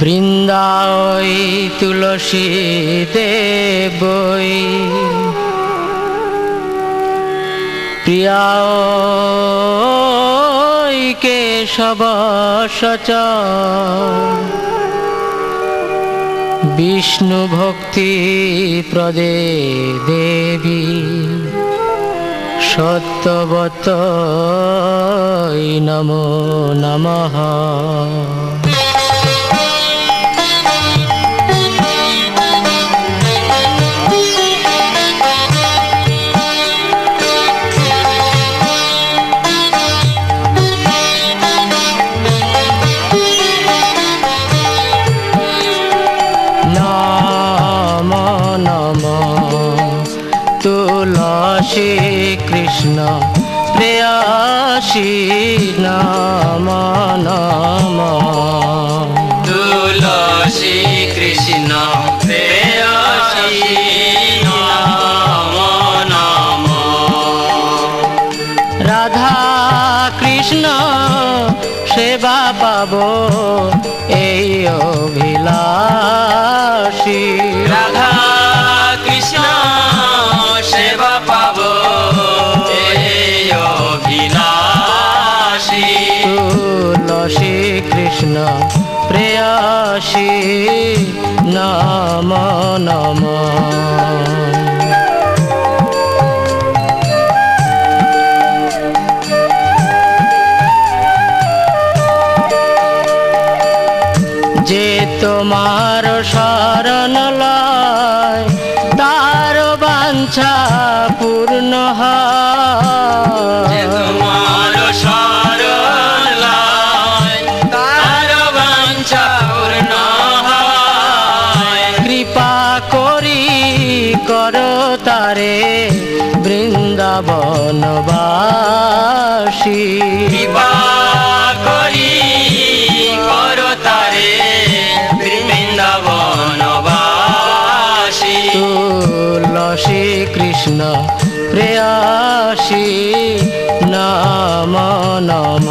বৃন্দাওই তুলসী দেবই প্রিয়াই কেশব সচ। বিষ্ণু ভক্তি প্রদে দেবী। সত্যবত নমঃ নম। কৃষ্ণ প্রেয়াসী নম নম তুলসী কৃষ্ণ প্রেয়সী নম নম রাধা কৃষ্ণ সেবা পাব। প্রেয়াসী নম নম। যে তোমার শরণ লয় তার বাঞ্ছা পূর্ণ হয়। বৃন্দাবনবাসী কৃপা করি কর তারে বৃন্দাবনবাসী তুলসী কৃষ্ণ প্রেয়াসী নাম নম।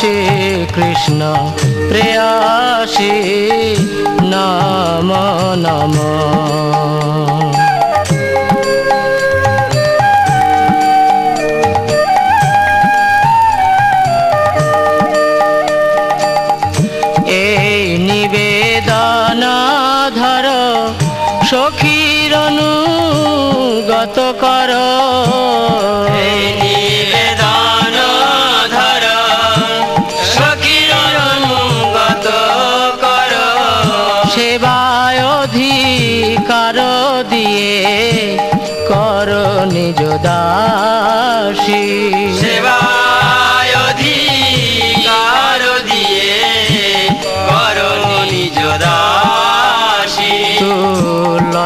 তুলসী কৃষ্ণ প্রেয়াসী নাম নম।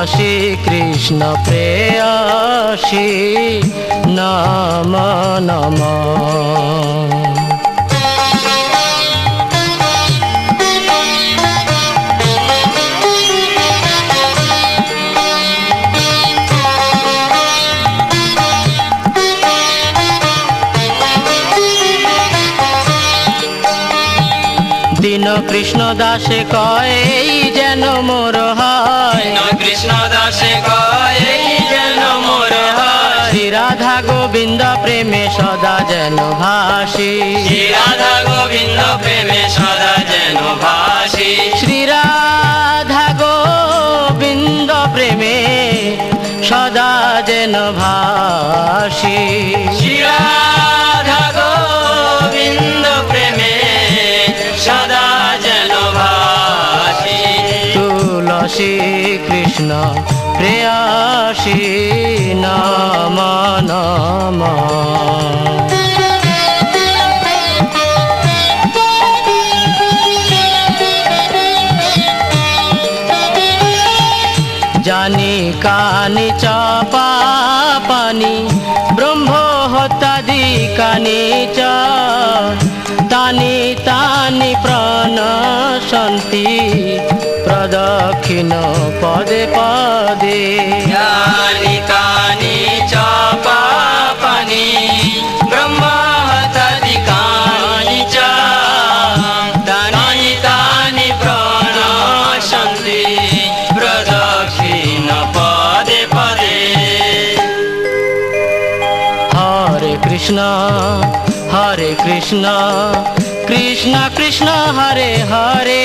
তুলসী কৃষ্ণ প্রেয়সী নাম নম। কৃষ্ণ দাসে কয় এই যেন মোর হয়। কৃষ্ণ দাসে কয় যেন মোর হয়। রাধা গোবিন্দ প্রেমে সদা যেন ভাসি। রাধা গোবিন্দ প্রেমে সদা যেন ভাসি। শ্রী রাধা গোবিন্দ প্রেমে সদা যেন ভাসি। কৃষ্ণ, প্রেয়াসী নাম নাম। জানি কানি চাপা পানি, ব্রহ্ম হত্যাদি কানি চ। তানি তানি প্রাণ সন্তি প্রদক্ষিণ পদে পদে। জ্ঞানি কানি চাপা পানি হরে কৃষ্ণ হরে কৃষ্ণ কৃষ্ণ কৃষ্ণ হরে হরে।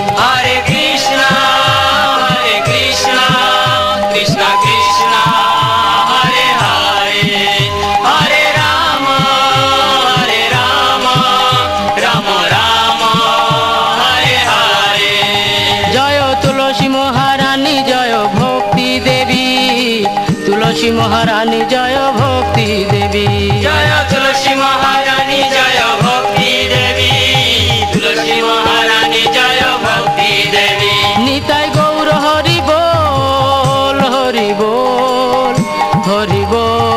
তুলসী মহারানী জয় ভক্তি দেবী। জয় তুলসী মহারানী জয় ভক্তি দেবী। তুলসী মহারানী জয় ভক্তি দেবী। নিতাই গৌর হরি বল হরি বল হরি বল।